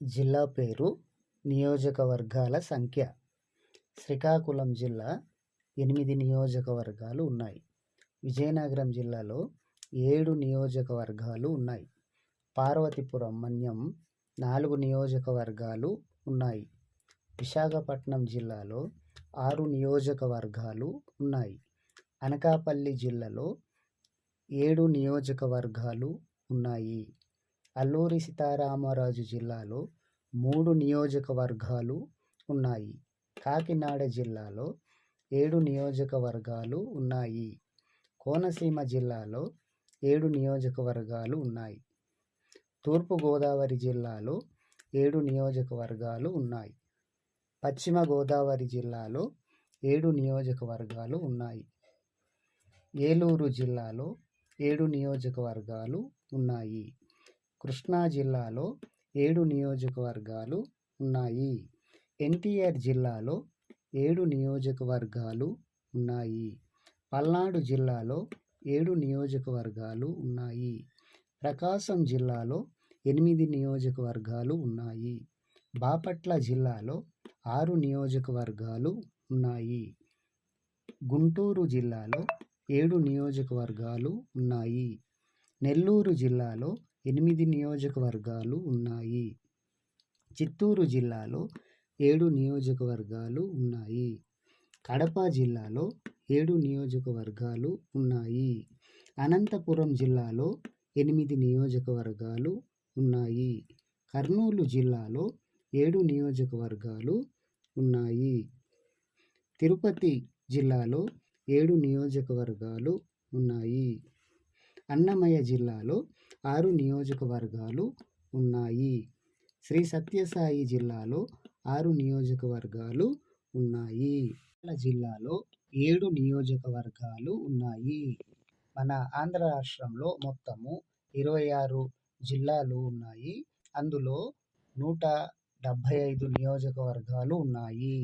జిల్లా పేరు నియోజకవర్గాల సంఖ్య. శ్రీకాకుళం జిల్లా ఎనిమిది నియోజకవర్గాలు ఉన్నాయి. విజయనగరం జిల్లాలో ఏడు నియోజకవర్గాలు ఉన్నాయి. పార్వతీపురం మన్యం నాలుగు నియోజకవర్గాలు ఉన్నాయి. విశాఖపట్నం జిల్లాలో ఆరు నియోజకవర్గాలు ఉన్నాయి. అనకాపల్లి జిల్లాలో ఏడు నియోజకవర్గాలు ఉన్నాయి. అల్లూరి సీతారామరాజు జిల్లాలో మూడు నియోజకవర్గాలు ఉన్నాయి. కాకినాడ జిల్లాలో ఏడు నియోజకవర్గాలు ఉన్నాయి. కోనసీమ జిల్లాలో ఏడు నియోజకవర్గాలు ఉన్నాయి. తూర్పుగోదావరి జిల్లాలో ఏడు నియోజకవర్గాలు ఉన్నాయి. పశ్చిమ గోదావరి జిల్లాలో ఏడు నియోజకవర్గాలు ఉన్నాయి. ఏలూరు జిల్లాలో ఏడు నియోజకవర్గాలు ఉన్నాయి. కృష్ణా జిల్లాలో ఏడు నియోజకవర్గాలు ఉన్నాయి. ఎన్టీఆర్ జిల్లాలో ఏడు నియోజకవర్గాలు ఉన్నాయి. పల్నాడు జిల్లాలో ఏడు నియోజకవర్గాలు ఉన్నాయి. ప్రకాశం జిల్లాలో ఎనిమిది నియోజకవర్గాలు ఉన్నాయి. బాపట్ల జిల్లాలో ఆరు నియోజకవర్గాలు ఉన్నాయి. గుంటూరు జిల్లాలో ఏడు నియోజకవర్గాలు ఉన్నాయి. నెల్లూరు జిల్లాలో ఎనిమిది నియోజకవర్గాలు ఉన్నాయి. చిత్తూరు జిల్లాలో ఏడు నియోజకవర్గాలు ఉన్నాయి. కడప జిల్లాలో ఏడు నియోజకవర్గాలు ఉన్నాయి. అనంతపురం జిల్లాలో ఎనిమిది నియోజకవర్గాలు ఉన్నాయి. కర్నూలు జిల్లాలో ఏడు నియోజకవర్గాలు ఉన్నాయి. తిరుపతి జిల్లాలో ఏడు నియోజకవర్గాలు ఉన్నాయి. అన్నమయ్య జిల్లాలో ఆరు నియోజకవర్గాలు ఉన్నాయి. శ్రీ సత్యసాయి జిల్లాలో ఆరు నియోజకవర్గాలు ఉన్నాయి. జిల్లాలో ఏడు నియోజకవర్గాలు ఉన్నాయి. మన ఆంధ్ర రాష్ట్రంలో మొత్తము ఇరవై ఆరు జిల్లాలు ఉన్నాయి. అందులో నూట డెబ్భై ఐదు నియోజకవర్గాలు ఉన్నాయి.